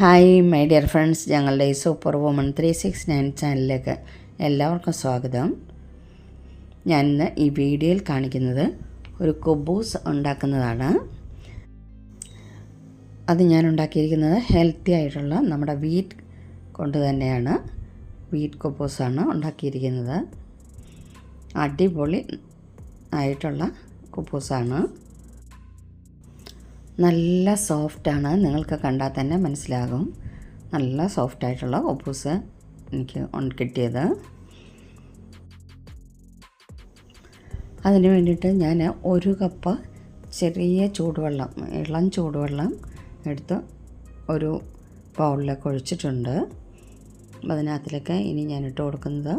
Hi my dear friends ഞങ്ങളുടെ ഈ super woman three six nine ചാനലിലേക്ക് എല്ലാവർക്കും സ്വാഗതം. ഞാൻ ഇന്ന് ഈ വീഡിയോയിൽ കാണിക്കുന്നത് ഒരു കൊബൂസ് ഉണ്ടാക്കുന്നതാണ്. അത് ഞാൻ ഉണ്ടാക്കിയിരിക്കുന്നത് ഹെൽത്തി ആയിട്ടുള്ള നമ്മുടെ വീറ്റ് കൊണ്ട് തന്നെയാണ്. വീറ്റ് കൊബൂസാണ് ഉണ്ടാക്കിയിരിക്കുന്നത്. അടിപൊളി ആയിട്ടുള്ള കുബൂസാണ്. നല്ല സോഫ്റ്റാണ്. നിങ്ങൾക്ക് കണ്ടാൽ തന്നെ മനസ്സിലാകും. നല്ല സോഫ്റ്റായിട്ടുള്ള ഒപ്പൂസ് എനിക്ക് കിട്ടിയത്. അതിന് വേണ്ടിയിട്ട് ഞാൻ ഒരു കപ്പ് ചെറിയ ചൂടുവെള്ളം ഇളം ചൂടുവെള്ളം എടുത്ത് ഒരു ബൗളിലേക്ക് ഒഴിച്ചിട്ടുണ്ട്. അതിനകത്തിലേക്ക് ഇനി ഞാൻ ഇട്ട് കൊടുക്കുന്നത്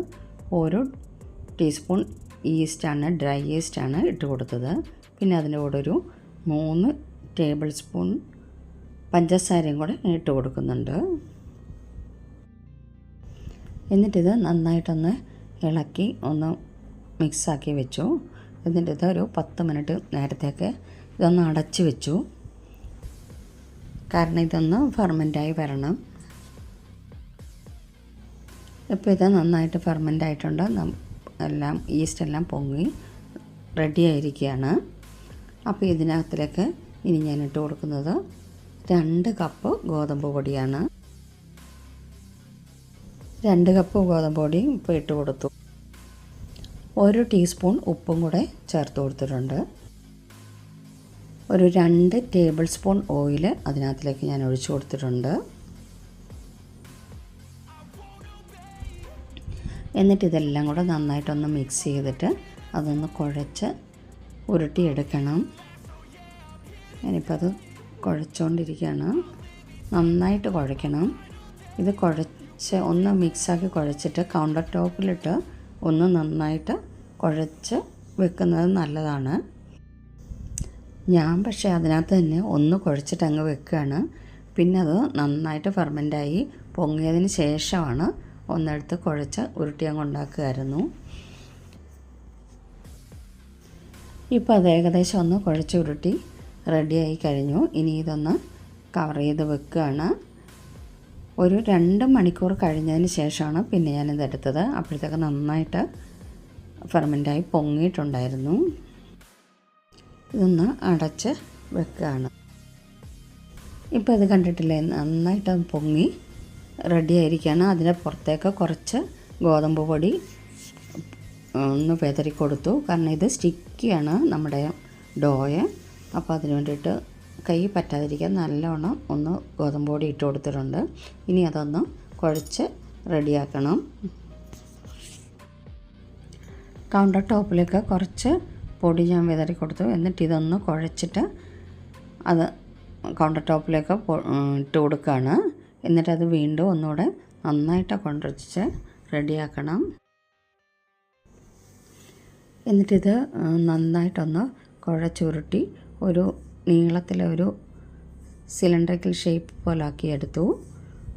ഒരു ടീസ്പൂൺ ഈസ്റ്റാണ് ഡ്രൈ ഈസ്റ്റാണ് ഇട്ട് കൊടുത്തത്. പിന്നെ അതിന്റെ കൂടെ ഒരു മൂന്ന് ടേബിൾ സ്പൂൺ പഞ്ചസാരയും കൂടെ ഇട്ട് കൊടുക്കുന്നുണ്ട്. എന്നിട്ടിത് നന്നായിട്ടൊന്ന് ഇളക്കി ഒന്ന് മിക്സാക്കി വെച്ചു. എന്നിട്ടിത് ഒരു പത്ത് മിനിറ്റ് നേരത്തേക്ക് ഇതൊന്ന് അടച്ച് വെച്ചു. കാരണം ഇതൊന്ന് ഫെർമെന്റായി വരണം. ഇപ്പോൾ ഇത് നന്നായിട്ട് ഫെർമെന്റ് ആയിട്ടുണ്ട്. എല്ലാം ഈസ്റ്റ് എല്ലാം പൊങ്ങി റെഡി ആയിരിക്കുകയാണ്. അപ്പോൾ ഇതിനകത്തിലേക്ക് ഇനി ഞാൻ ഇട്ട് കൊടുക്കുന്നത് രണ്ട് കപ്പ് ഗോതമ്പ് പൊടിയാണ്. രണ്ട് കപ്പ് ഗോതമ്പ് പൊടിയും ഇപ്പോൾ ഇട്ട് കൊടുത്തു. ഒരു ടീസ്പൂൺ ഉപ്പും കൂടെ ചേർത്ത് കൊടുത്തിട്ടുണ്ട്. ഒരു രണ്ട് ടേബിൾ സ്പൂൺ ഓയിൽ അതിനകത്തിലേക്ക് ഞാൻ ഒഴിച്ചു കൊടുത്തിട്ടുണ്ട്. എന്നിട്ട് ഇതെല്ലാം കൂടെ നന്നായിട്ടൊന്ന് മിക്സ് ചെയ്തിട്ട് അതൊന്ന് കുഴച്ച് ഉരുട്ടിയെടുക്കണം. ഞാനിപ്പോൾ അത് കുഴച്ചുകൊണ്ടിരിക്കുകയാണ് നന്നായിട്ട് കുഴയ്ക്കണം ഇത് കുഴച്ച് ഒന്ന് മിക്സാക്കി കുഴച്ചിട്ട് കൗണ്ടർ ടോപ്പിലിട്ട് ഒന്ന് നന്നായിട്ട് കുഴച്ച് വെക്കുന്നത് നല്ലതാണ്. ഞാൻ പക്ഷേ അതിനകത്ത് തന്നെ ഒന്ന് കുഴച്ചിട്ട് അങ്ങ് വെക്കുകയാണ്. പിന്നെ അത് നന്നായിട്ട് ഫെർമെന്റായി പൊങ്ങിയതിന് ശേഷമാണ് ഒന്നെടുത്ത് കുഴച്ച് ഉരുട്ടി അങ്ങ് ഉണ്ടാക്കുമായിരുന്നു ഇപ്പോൾ അത് ഏകദേശം ഒന്ന് കുഴച്ച് ഉരുട്ടി റെഡിയായി കഴിഞ്ഞു. ഇനി ഇതൊന്ന് കവർ ചെയ്ത് വെക്കുകയാണ്. ഒരു രണ്ട് മണിക്കൂർ കഴിഞ്ഞതിന് ശേഷമാണ് പിന്നെ ഞാനിത് എടുത്തത്. അപ്പോഴത്തേക്ക് നന്നായിട്ട് ഫെർമെന്റായി പൊങ്ങിയിട്ടുണ്ടായിരുന്നു. ഇതൊന്ന് അടച്ച് വെക്കുകയാണ്. ഇപ്പോൾ ഇത് കണ്ടിട്ടില്ലേ? നന്നായിട്ട് പൊങ്ങി റെഡി ആയിരിക്കുകയാണ്. അതിന്റെ പുറത്തേക്ക് കുറച്ച് ഗോതമ്പ് പൊടി ഒന്ന് പേതറി കൊടുത്തു കാരണം ഇത് സ്റ്റിക്കിയാണ് നമ്മുടെ ഡോയ് അപ്പോൾ അതിന് വേണ്ടിയിട്ട് കൈ പറ്റാതിരിക്കാൻ നല്ലോണം ഒന്ന് ഗോതമ്പ് പൊടി ഇട്ട് കൊടുത്തിട്ടുണ്ട്. ഇനി അതൊന്ന് കുഴച്ച് റെഡിയാക്കണം. കൗണ്ടർ ടോപ്പിലേക്ക് കുറച്ച് പൊടി ഞാൻ വിതറി കൊടുത്തു. എന്നിട്ട് ഇതൊന്ന് കുഴച്ചിട്ട് അത് കൗണ്ടർ ടോപ്പിലേക്ക് ഇട്ട് കൊടുക്കുകയാണ് എന്നിട്ട് അത് വീണ്ടും ഒന്നുകൂടെ നന്നായിട്ട് കൊണ്ടുവച്ച് റെഡിയാക്കണം. എന്നിട്ടിത് നന്നായിട്ടൊന്ന് കുഴച്ചുരുട്ടി ഒരു നീളത്തിലെ ഒരു സിലിണ്ടറിക്കൽ ഷേപ്പ് പോലെ ആക്കി എടുത്തു.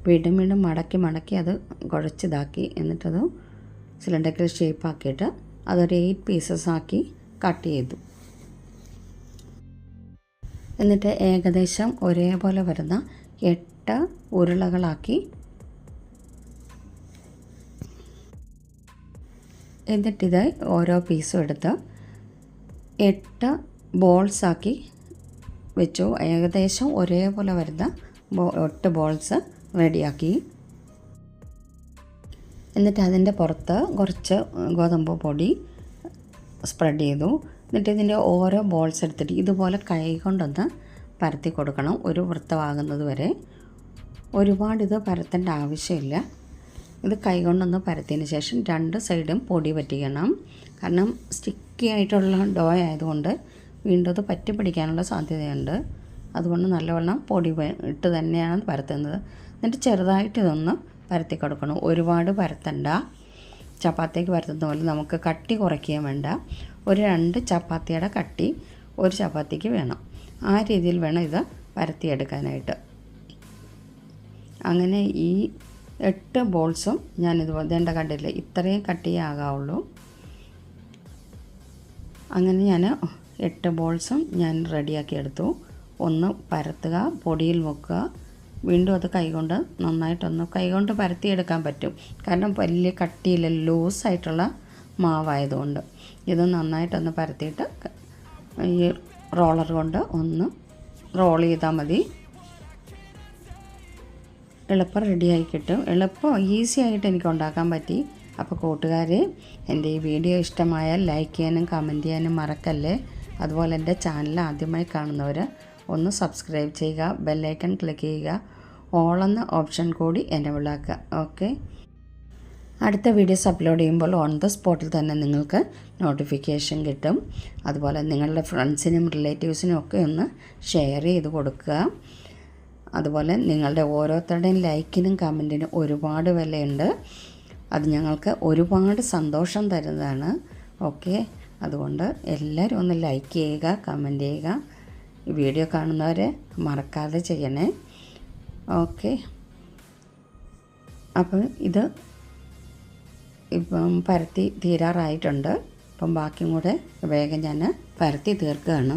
വീണ്ടും വീണ്ടും മടക്കി മടക്കി അത് കുഴച്ചിതാക്കി. എന്നിട്ടത് സിലിണ്ടറിക്കൽ ഷേപ്പ് ആക്കിയിട്ട് അതൊരു എയ്റ്റ് പീസസ് ആക്കി കട്ട് ചെയ്തു. എന്നിട്ട് ഏകദേശം ഒരേപോലെ വരുന്ന എട്ട് ഉരുളകളാക്കി എന്നിട്ടിത് ഓരോ പീസും എടുത്ത് എട്ട് ബോൾസാക്കി വെച്ചു. ഏകദേശം ഒരേപോലെ വരുന്ന ഒട്ട് ബോൾസ് റെഡിയാക്കി. എന്നിട്ട് അതിന്റെ പുറത്ത് കുറച്ച് ഗോതമ്പ് പൊടി സ്പ്രെഡ് ചെയ്തു. എന്നിട്ട് ഇതിന്റെ ഓരോ ബോൾസ് എടുത്തിട്ട് ഇതുപോലെ കൈ കൊണ്ടൊന്ന് പരത്തി കൊടുക്കണം. ഒരു വൃത്തമാകുന്നത് വരെ. ഒരുപാട് ഇത് പരത്തേണ്ട ആവശ്യമില്ല. ഇത് കൈ കൊണ്ടൊന്ന് പരത്തിയതിന് ശേഷം രണ്ട് സൈഡും പൊടി പറ്റിക്കണം. കാരണം സ്റ്റിക്കി ആയിട്ടുള്ള ഡോ ആയതുകൊണ്ട് വീണ്ടും അത് പറ്റി പിടിക്കാനുള്ള സാധ്യതയുണ്ട്. അതുകൊണ്ട് നല്ലവണ്ണം പൊടി ഇട്ട് തന്നെയാണ് പരത്തുന്നത്. എന്നിട്ട് ചെറുതായിട്ട് ഇതൊന്ന് പരത്തി കൊടുക്കണം. ഒരുപാട് പരത്തണ്ട. ചപ്പാത്തിക്ക് പരത്തുന്ന പോലെ നമുക്ക് കട്ടി കുറയ്ക്കുകയും വേണ്ട. ഒരു രണ്ട് ചപ്പാത്തിയുടെ കട്ടി ഒരു ചപ്പാത്തിക്ക് വേണം. ആ രീതിയിൽ വേണം ഇത് പരത്തിയെടുക്കാനായിട്ട്. അങ്ങനെ ഈ എട്ട് ബോൾസും ഞാൻ ഇതുപോലെ ദേണ്ട കണ്ടില്ല? ഇത്രയും കട്ടിയേ ആകാവുള്ളൂ. അങ്ങനെ ഞാൻ എട്ട് ബോൾസും ഞാൻ റെഡിയാക്കി എടുത്തു. ഒന്ന് പരത്തുക പൊടിയിൽ മുക്കുക വീണ്ടും അത് കൈകൊണ്ട് നന്നായിട്ടൊന്ന് കൈകൊണ്ട് പരത്തിയെടുക്കാൻ പറ്റും. കാരണം വലിയ കട്ടിയില്ല ലൂസായിട്ടുള്ള മാവായതുകൊണ്ട്. ഇത് നന്നായിട്ടൊന്ന് പരത്തിയിട്ട് ഈ റോളർ കൊണ്ട് ഒന്ന് റോൾ ചെയ്താൽ മതി. എളുപ്പം റെഡിയായി കിട്ടും. എളുപ്പം ഈസി ആയിട്ട് എനിക്ക് ഉണ്ടാക്കാൻ പറ്റി. അപ്പോൾ കൂട്ടുകാരെ എന്റെ ഈ വീഡിയോ ഇഷ്ടമായാൽ ലൈക്ക് ചെയ്യാനും കമന്റ് ചെയ്യാനും മറക്കല്ലേ? അതുപോലെ എന്റെ ചാനൽ ആദ്യമായി കാണുന്നവർ ഒന്ന് സബ്സ്ക്രൈബ് ചെയ്യുക ബെല്ലൈക്കൺ ക്ലിക്ക് ചെയ്യുക ഓൾ എന്ന ഓപ്ഷൻ കൂടി എന്നെ വിളാക്കുക. ഓക്കെ അടുത്ത വീഡിയോസ് അപ്ലോഡ് ചെയ്യുമ്പോൾ ഓൺ ദ സ്പോട്ടിൽ തന്നെ നിങ്ങൾക്ക് നോട്ടിഫിക്കേഷൻ കിട്ടും. അതുപോലെ നിങ്ങളുടെ ഫ്രണ്ട്സിനും റിലേറ്റീവ്സിനും ഒക്കെ ഒന്ന് ഷെയർ ചെയ്ത് കൊടുക്കുക. അതുപോലെ നിങ്ങളുടെ ഓരോരുത്തരുടെയും ലൈക്കിനും കമന്റിനും ഒരുപാട് വിലയുണ്ട്. അത് ഞങ്ങൾക്ക് ഒരുപാട് സന്തോഷം തരുന്നതാണ്. ഓക്കെ അതുകൊണ്ട് എല്ലാവരും ഒന്ന് ലൈക്ക് ചെയ്യുക കമന്റ് ചെയ്യുക. ഈ വീഡിയോ കാണുന്നവരെ മറക്കാതെ ചെയ്യണേ. ഓക്കെ അപ്പം ഇത് ഇപ്പം പരത്തി തീരാറായിട്ടുണ്ട്. അപ്പം ബാക്കിയും കൂടെ വേഗം ഞാൻ പരത്തി തീർക്കുകയാണ്.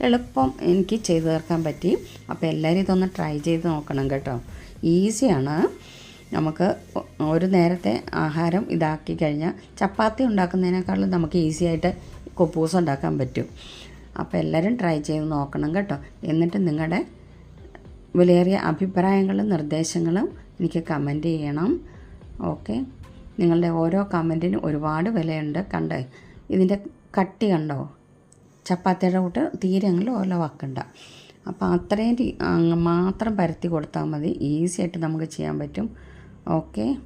എളുപ്പം എനിക്ക് ചെയ്തു തീർക്കാൻ പറ്റി. അപ്പോൾ എല്ലാവരും ഇതൊന്ന് ട്രൈ ചെയ്ത് നോക്കണം കേട്ടോ. ഈസിയാണ് നമുക്ക് ഒരു നേരത്തെ ആഹാരം ഇതാക്കി കഴിഞ്ഞാൽ ചപ്പാത്തി ഉണ്ടാക്കുന്നതിനേക്കാളും നമുക്ക് ഈസി ആയിട്ട് കുപ്പൂസ് ഉണ്ടാക്കാൻ പറ്റും. അപ്പോൾ എല്ലാവരും ട്രൈ ചെയ്ത് നോക്കണം കേട്ടോ. എന്നിട്ട് നിങ്ങളുടെ വിലയേറിയ അഭിപ്രായങ്ങളും നിർദ്ദേശങ്ങളും എനിക്ക് കമന്റ് ചെയ്യണം. ഓക്കെ നിങ്ങളുടെ ഓരോ കമന്റിനും ഒരുപാട് വിലയുണ്ട്. കണ്ടേ? ഇതിന്റെ കട്ടി കണ്ടോ? ചപ്പാത്തിയുടെ കൂട്ട് തീരെ അങ്ങ് ഓലവാക്കണ്ട അപ്പോൾ അത്രയും മാത്രം പരത്തി കൊടുത്താൽ മതി. ഈസി ആയിട്ട് നമുക്ക് ചെയ്യാൻ പറ്റും. ഓക്കെ.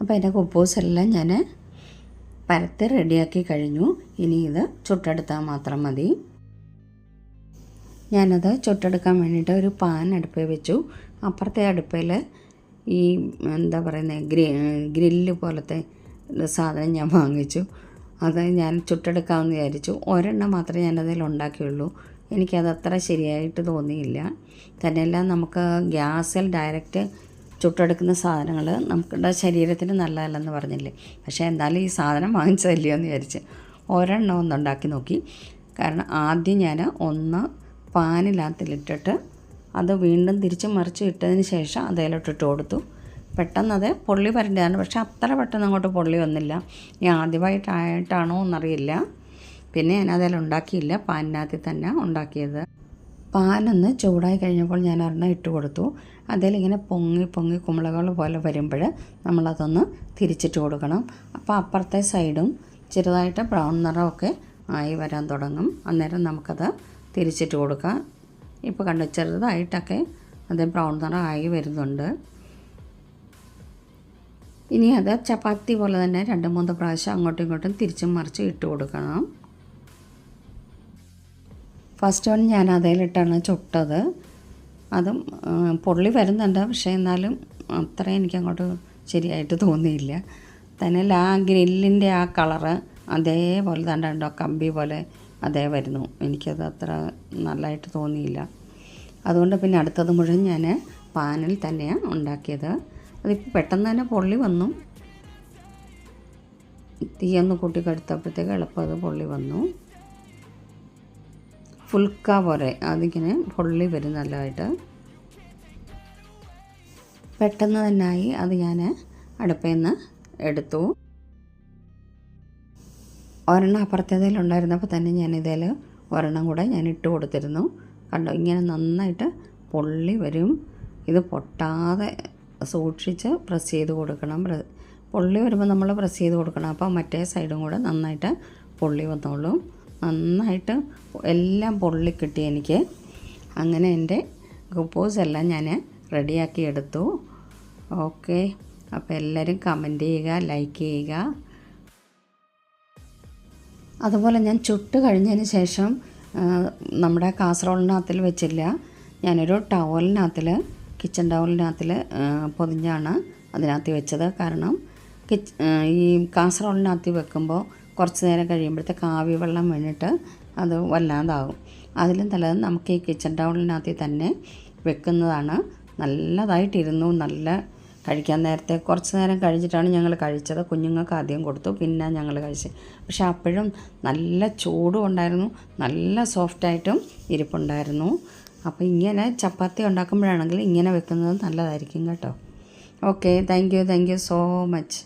അപ്പോൾ അതിന്റെ കുപ്പൂസെല്ലാം ഞാൻ പരത്തി റെഡിയാക്കി കഴിഞ്ഞു. ഇനി ഇത് ചുട്ടെടുത്താൽ മാത്രം മതി. ഞാനത് ചുട്ടെടുക്കാൻ വേണ്ടിയിട്ട് ഒരു പാൻ അടുപ്പിൽ വെച്ചു. അപ്പുറത്തെ അടുപ്പിൽ ഈ എന്താ പറയുന്നത് ഗ്രി ഗ്രില്ല് പോലത്തെ സാധനം ഞാൻ വാങ്ങിച്ചു. അത് ഞാൻ ചുട്ടെടുക്കാമെന്ന് വിചാരിച്ചു. ഒരെണ്ണം മാത്രമേ ഞാനതിൽ ഉണ്ടാക്കിയുള്ളൂ. എനിക്കത് അത്ര ശരിയായിട്ട് തോന്നിയില്ല. തന്നെയല്ല നമുക്ക് ഗ്യാസിൽ ഡയറക്റ്റ് ചുട്ടെടുക്കുന്ന സാധനങ്ങൾ നമ്മുടെ ശരീരത്തിന് നല്ലതല്ലെന്ന് പറഞ്ഞില്ലേ. പക്ഷേ എന്തായാലും ഈ സാധനം വാങ്ങിച്ചതല്ലയോ എന്ന് വിചാരിച്ച് ഒരെണ്ണം ഒന്ന് ഉണ്ടാക്കി നോക്കി. കാരണം ആദ്യം ഞാൻ ഒന്ന് പാനിനകത്തിലിട്ടിട്ട് അത് വീണ്ടും തിരിച്ച് മറിച്ച് ഇട്ടതിന് ശേഷം അതിലോട്ടിട്ട് കൊടുത്തു. പെട്ടെന്ന് അത് പൊള്ളി വരേണ്ടതാണ്. പക്ഷേ അത്ര പെട്ടെന്ന് അങ്ങോട്ട് പൊള്ളി വന്നില്ല. ഇനി ആദ്യമായിട്ടായിട്ടാണോ എന്നറിയില്ല. പിന്നെ ഞാൻ അതെല്ലാം ഉണ്ടാക്കിയില്ല. പാനിനകത്തിൽ തന്നെ ഉണ്ടാക്കിയത്. പാനൊന്ന് ചൂടായി കഴിഞ്ഞപ്പോൾ ഞാൻ ഒരെണ്ണം ഇട്ട് കൊടുത്തു. അതിലിങ്ങനെ പൊങ്ങി പൊങ്ങി കുമ്പളകൾ പോലെ വരുമ്പോൾ നമ്മളതൊന്ന് തിരിച്ചിട്ട് കൊടുക്കണം. അപ്പോൾ അപ്പുറത്തെ സൈഡും ചെറുതായിട്ട് ബ്രൗൺ നിറമൊക്കെ ആയി വരാൻ തുടങ്ങും. അന്നേരം നമുക്കത് തിരിച്ചിട്ട് കൊടുക്കാം. ഇപ്പോൾ കണ്ട് ചെറുതായിട്ടൊക്കെ അത് ബ്രൗൺ നിറം ആയി വരുന്നുണ്ട്. ഇനി അത് ചപ്പാത്തി പോലെ തന്നെ രണ്ട് മൂന്ന് പ്രാവശ്യം അങ്ങോട്ടും ഇങ്ങോട്ടും തിരിച്ചും മറിച്ചും ഇട്ട് കൊടുക്കണം. ഫസ്റ്റ് വൺ ഞാൻ അതിലിട്ടാണ് ചുട്ടത്. അതും പൊള്ളി വരുന്നുണ്ട്. പക്ഷേ എന്നാലും അത്രയും എനിക്ക് അങ്ങോട്ട് ശരിയായിട്ട് തോന്നിയില്ല. തന്നെ ആ ഗ്രില്ലിന്റെ ആ കളറ് അതേപോലെ തന്നെ ഉണ്ടോ കമ്പി പോലെ അതേ വരുന്നു. എനിക്കത് അത്ര നല്ലതായിട്ട് തോന്നിയില്ല. അതുകൊണ്ട് പിന്നെ അടുത്തത് മുഴുവൻ ഞാൻ പാനിൽ തന്നെയാണ് ഉണ്ടാക്കിയത്. അതിപ്പോൾ പെട്ടെന്ന് തന്നെ പൊള്ളി വന്നു. തീയൊന്ന് കൂട്ടി കടുത്തപ്പോഴത്തേക്ക് എളുപ്പം അത് പൊള്ളി വന്നു. ഫുൾക്ക പോലെ അതിങ്ങനെ പൊള്ളി വരും നല്ലതായിട്ട്. പെട്ടെന്ന് തന്നെയായി അത് ഞാൻ അടുപ്പിൽ നിന്ന് എടുത്തു. ഒരെണ്ണം അപ്പുറത്തേതിലുണ്ടായിരുന്നപ്പോൾ തന്നെ ഞാൻ ഒരെണ്ണം കൂടെ ഞാൻ ഇട്ട് കൊടുത്തിരുന്നു. കണ്ടോ? ഇങ്ങനെ നന്നായിട്ട് പൊള്ളി വരും. ഇത് പൊട്ടാതെ സൂക്ഷിച്ച് പ്രസ് ചെയ്ത് കൊടുക്കണം. പൊള്ളി വരുമ്പോൾ നമ്മൾ പ്രസ് ചെയ്ത് കൊടുക്കണം. അപ്പോൾ മറ്റേ സൈഡും കൂടെ നന്നായിട്ട് പൊള്ളി വന്നോളും. നന്നായിട്ട് എല്ലാം പൊള്ളി കിട്ടി എനിക്ക്. അങ്ങനെ എന്റെ ഗുപ്പോസ് എല്ലാം ഞാൻ റെഡിയാക്കി എടുത്തു. ഓക്കെ. അപ്പോൾ എല്ലാവരും കമന്റ് ചെയ്യുക ലൈക്ക് ചെയ്യുക. അതുപോലെ ഞാൻ ചുട്ട് കഴിഞ്ഞതിന് ശേഷം നമ്മുടെ കാസറോളിനകത്തിൽ വെച്ചില്ല. ഞാനൊരു ടവലിനകത്തിൽ കിച്ചൺ ടവലിനകത്തിൽ പൊതിഞ്ഞാണ് അതിനകത്ത് വെച്ചത്. കാരണം ഈ കാസറോളിനകത്ത് വെക്കുമ്പോൾ കുറച്ച് നേരം കഴിയുമ്പോഴത്തേക്ക് കാവ്യ വെള്ളം വീണിട്ട് അത് വല്ലാതാകും. അതിലും നല്ലത് നമുക്ക് ഈ കിച്ചൺ ടൗണിനകത്തിൽ തന്നെ വെക്കുന്നതാണ്. നല്ലതായിട്ടിരുന്നു. നല്ല കഴിക്കാൻ നേരത്തെ കുറച്ച് നേരം കഴിച്ചിട്ടാണ് ഞങ്ങൾ കഴിച്ചത്. കുഞ്ഞുങ്ങൾക്ക് ആദ്യം കൊടുത്തു. പിന്നെ ഞങ്ങൾ കഴിച്ചത് പക്ഷെ അപ്പോഴും നല്ല ചൂടും ഉണ്ടായിരുന്നു. നല്ല സോഫ്റ്റായിട്ടും ഇരിപ്പുണ്ടായിരുന്നു. അപ്പോൾ ഇങ്ങനെ ചപ്പാത്തി ഉണ്ടാക്കുമ്പോഴാണെങ്കിൽ ഇങ്ങനെ വെക്കുന്നത് നല്ലതായിരിക്കും കേട്ടോ. Okay thank you thank you so much